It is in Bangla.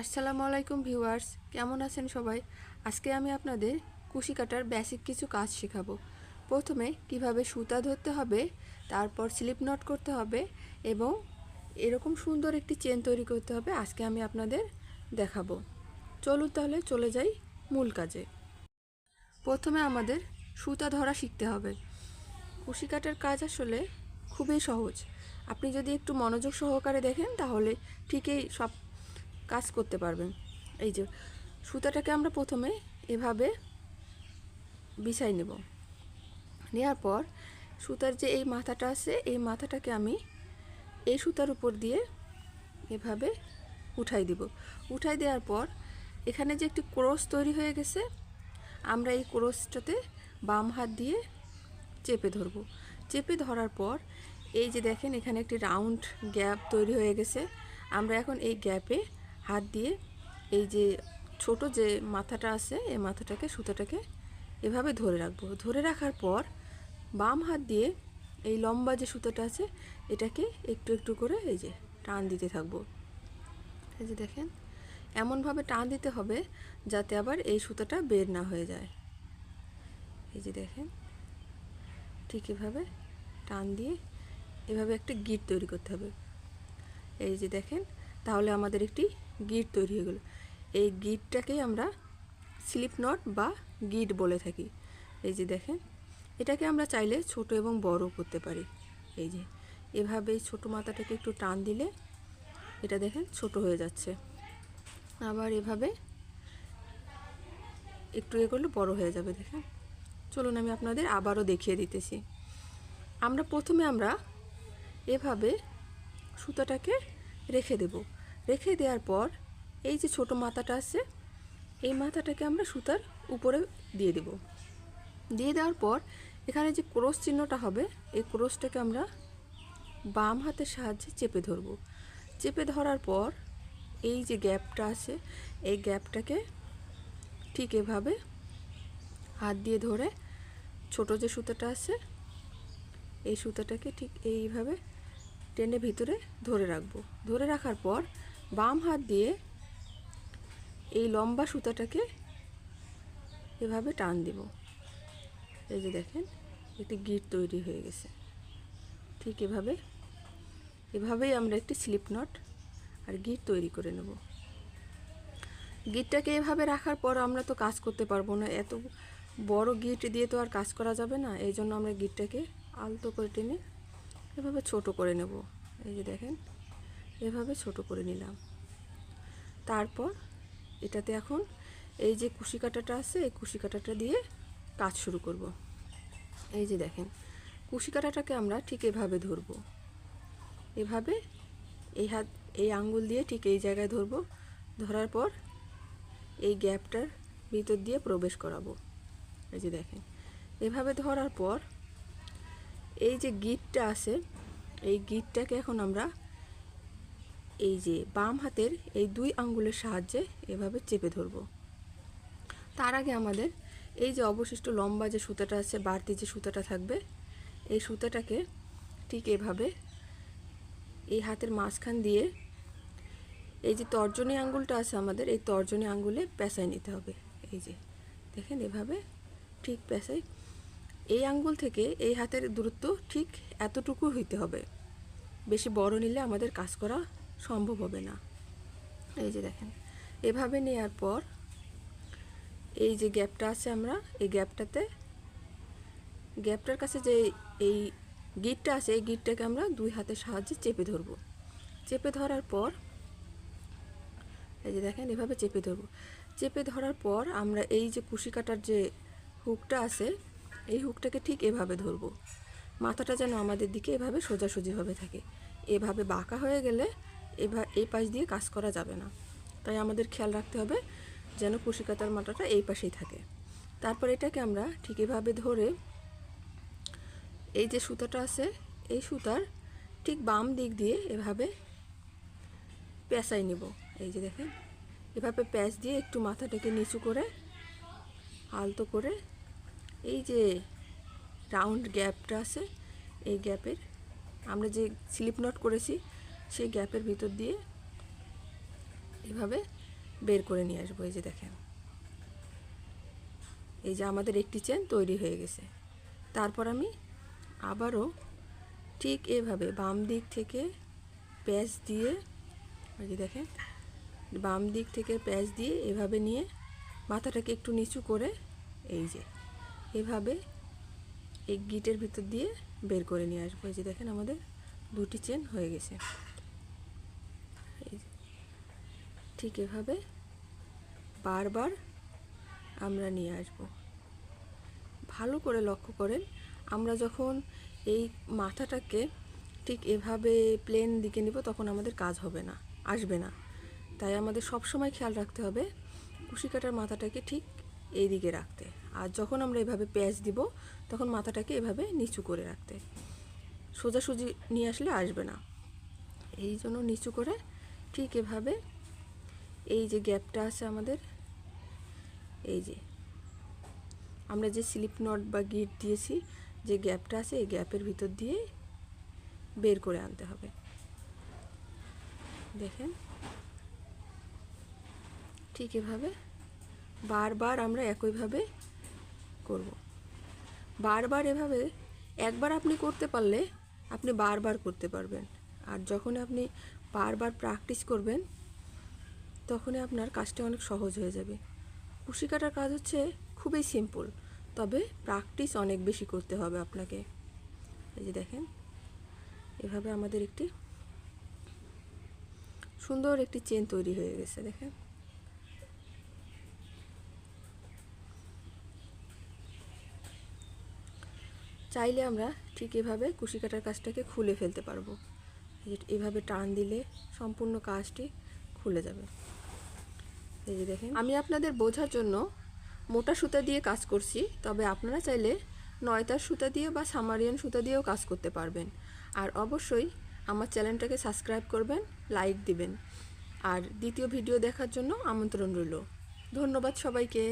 আসসালামু আলাইকুম ভিউয়ার্স, কেমন আছেন সবাই? আজকে আমি আপনাদের কুশি কাটার বেসিক কিছু কাজ শেখাবো। প্রথমে কীভাবে সুতা ধরতে হবে, তারপর স্লিপ নট করতে হবে এবং এরকম সুন্দর একটি চেন তৈরি করতে হবে, আজকে আমি আপনাদের দেখাবো। চলুন তাহলে চলে যাই মূল কাজে। প্রথমে আমাদের সুতা ধরা শিখতে হবে। কুশি কাটার কাজ আসলে খুবই সহজ। আপনি যদি একটু মনোযোগ সহকারে দেখেন, তাহলে ঠিকই সব কাজ করতে পারবেন। এই যে সুতাটাকে আমরা প্রথমে এভাবে বিছাই নেব। নেওয়ার পর সুতার যে এই মাথাটা আছে, এই মাথাটাকে আমি এই সুতার উপর দিয়ে এভাবে উঠাই দিব। উঠাই দেওয়ার পর এখানে যে একটি ক্রস তৈরি হয়ে গেছে, আমরা এই ক্রসটাতে বাম হাত দিয়ে চেপে ধরবো। চেপে ধরার পর এই যে দেখেন এখানে একটি রাউন্ড গ্যাপ তৈরি হয়ে গেছে। আমরা এখন এই গ্যাপে হাত দিয়ে এই যে ছোট যে মাথাটা আছে, এই মাথাটাকে, সুতাটাকে এভাবে ধরে রাখব। ধরে রাখার পর বাম হাত দিয়ে এই লম্বা যে সুতাটা আছে, এটাকে একটু একটু করে এই যে টান দিতে থাকব। এই যে দেখেন, এমনভাবে টান দিতে হবে যাতে আবার এই সুতাটা বের না হয়ে যায়। এই যে দেখেন, ঠিক এভাবে টান দিয়ে এভাবে একটা গিট তৈরি করতে হবে। এই যে দেখেন, তাহলে আমাদের একটি গিট তৈরি হয়ে গেল। এই গিটটাকেই আমরা স্লিপ নট বা গিট বলে থাকি। এই যে দেখেন, এটাকে আমরা চাইলে ছোট এবং বড় করতে পারি। এই যে, এভাবে ছোট মাথাটাকে একটু টান দিলে এটা দেখেন ছোট হয়ে যাচ্ছে। আবার এভাবে একটু এ করলে বড় হয়ে যাবে, দেখেন। চলুন আমি আপনাদের আবারও দেখিয়ে দিতেছি। আমরা প্রথমে আমরা এভাবে সুতাটাকে রেখে দেব। রেখে দেওয়ার পর এই যে ছোট মাথাটা আছে, এই মাথাটাকে আমরা সুতার উপরে দিয়ে দেব। দিয়ে দেওয়ার পর এখানে যে ক্রস চিহ্নটা হবে, এই ক্রসটাকে আমরা বাম হাতের সাহায্যে চেপে ধরব। চেপে ধরার পর এই যে গ্যাপটা আছে, এই গ্যাপটাকে ঠিক এভাবে হাত দিয়ে ধরে ছোট যে সুতাটা আছে, এই সুতাটাকে ঠিক এইভাবে টেনে ভিতরে ধরে রাখব। ধরে রাখার পর বাম হাত দিয়ে এই লম্বা সুতাটাকে এভাবে টান দিব। এই যে দেখেন, একটি গিট তৈরি হয়ে গেছে। ঠিক এভাবে, এভাবেই আমরা একটি স্লিপ নট আর গিট তৈরি করে নেব। গিটটাকে এভাবে রাখার পর আমরা তো কাজ করতে পারব না। এত বড় গিট দিয়ে তো আর কাজ করা যাবে না। এই জন্য আমরা গিটটাকে আলতো করে টেনে এভাবে ছোট করে নেব। এই যে দেখেন এভাবে ছোট করে নিলাম। তারপর এটাতে এখন এই যে কুশি কাটাটা আছে, এই কুশি কাটাটা দিয়ে কাজ শুরু করব। এই যে দেখেন, কুশি কাটাটাকে আমরা ঠিক এভাবে ধরব। এভাবে এই হাত, এই আঙ্গুল দিয়ে ঠিক এই জায়গায় ধরব। ধরার পর এই গ্যাপটার ভিতর দিয়ে প্রবেশ করাবো। এই যে দেখেন, এভাবে ধরার পর এই যে গিটটা আছে, এই গিটটাকে এখন আমরা এই যে বাম হাতের এই দুই আঙ্গুলের সাহায্যে এভাবে চেপে ধরব। তার আগে আমাদের এই যে অবশিষ্ট লম্বা যে সুতাটা আছে, বাড়তি যে সুতাটা থাকবে, এই সুতাটাকে ঠিক এভাবে এই হাতের মাঝখান দিয়ে এই যে তর্জনী আঙ্গুলটা আছে আমাদের, এই তর্জনী আঙ্গুলে পেঁচাই নিতে হবে। এই যে দেখেন এভাবে ঠিক পেঁচাই এই আঙ্গুল থেকে এই হাতের দূরত্ব ঠিক এতটুকু হইতে হবে। বেশি বড় নিলে আমাদের কাজ করা সম্ভব হবে না। এই যে দেখেন, এভাবে নেওয়ার পর এই যে গ্যাপটা আছে আমরা, এই গ্যাপটাতে, গ্যাপটার কাছে যে এই গিটটা আছে, এই গিটটাকে আমরা দুই হাতের সাহায্যে চেপে ধরব। চেপে ধরার পর, এই যে দেখেন, এভাবে চেপে ধরবো। চেপে ধরার পর আমরা এই যে কুশি কাটার যে হুকটা আছে, এই হুকটাকে ঠিক এভাবে ধরবো। মাথাটা যেন আমাদের দিকে এভাবে সোজাসুজিভাবে থাকে। এভাবে বাঁকা হয়ে গেলে এভা এই পাশ দিয়ে কাজ করা যাবে না। তাই আমাদের খেয়াল রাখতে হবে যেন কুশি কাটার মাথাটা এই পাশেই থাকে। তারপর এটাকে আমরা ঠিক এভাবে ধরে এই যে সুতাটা আছে, এই সুতার ঠিক বাম দিক দিয়ে এভাবে পেঁচাই নেব। এই যে দেখেন, এভাবে প্যাঁচ দিয়ে একটু মাথাটাকে নিচু করে, আলতো করে এই যে রাউন্ড গ্যাপটা আছে, এই গ্যাপের আমরা যে স্লিপ নট করেছি সেই গ্যাপের ভিতর দিয়ে এভাবে বের করে নিয়ে আসব, এই যে দেখেন। এই যে আমাদের একটি চেন তৈরি হয়ে গেছে। তারপর আমি আবারও ঠিক এভাবে বাম দিক থেকে প্যাচ দিয়ে ওই যে দেখেন, বাম দিক থেকে প্যাচ দিয়ে এভাবে নিয়ে মাথাটাকে একটু নিচু করে, এই যে, এভাবে এই গিটের ভিতর দিয়ে বের করে নিয়ে আসব। এই যে দেখেন আমাদের দুটি চেন হয়ে গেছে এই যে। ঠিক এভাবে বারবার আমরা নিয়ে আসব। ভালো করে লক্ষ্য করেন, আমরা যখন এই মাথাটাকে ঠিক এভাবে প্লেন দিকে নিব তখন আমাদের কাজ হবে না, আসবে না। তাই আমাদের সব সময় খেয়াল রাখতে হবে কুশি কাটার মাথাটাকে ঠিক এই দিকে রাখতে। আর যখন আমরা এভাবে প্যাঁচ দিব, তখন মাথাটাকে এভাবে নিচু করে রাখতে। সোজাসুজি নিয়ে আসলে আসবে না। এই জন্য নিচু করে ঠিক এভাবে এই যে গ্যাপটা আছে আমাদের, এই যে। আমরা যে স্লিপ নট বা গিট দিয়েছি, যে গ্যাপটা আছে, এই গ্যাপের ভিতর দিয়ে বের করে আনতে হবে। দেখেন। ঠিক এভাবে বারবার আমরা একইভাবে করব। বারবার এভাবে একবার আপনি করতে পারলে আপনি বারবার করতে পারবেন। আর যখন আপনি বারবার প্র্যাকটিস করবেন তখনই আপনার কাজটা অনেক সহজ হয়ে যাবে। কুশি কাটার কাজ হচ্ছে খুবই সিম্পল তবে প্র্যাকটিস অনেক বেশি করতে হবে আপনাকে। এই যে দেখেন, এভাবে আমাদের একটি সুন্দর একটি চেন তৈরি হয়ে গেছে, দেখেন। চাইলে আমরা ঠিক এভাবে কুশি কাটার কাজটাকে খুলে ফেলতে পারব। এভাবে টান দিলে সম্পূর্ণ কাজটি খুলে যাবে। এই যে দেখেন। আমি আপনাদের বোঝার জন্য মোটা সুতা দিয়ে কাজ করছি, তবে আপনারা চাইলে নয়তার সুতা দিয়ে বা সামারিয়ান সুতা দিয়েও কাজ করতে পারবেন। আর অবশ্যই আমার চ্যানেলটাকে সাবস্ক্রাইব করবেন, লাইক দিবেন। আর দ্বিতীয় ভিডিও দেখার জন্য আমন্ত্রণ রইল। ধন্যবাদ সবাইকে।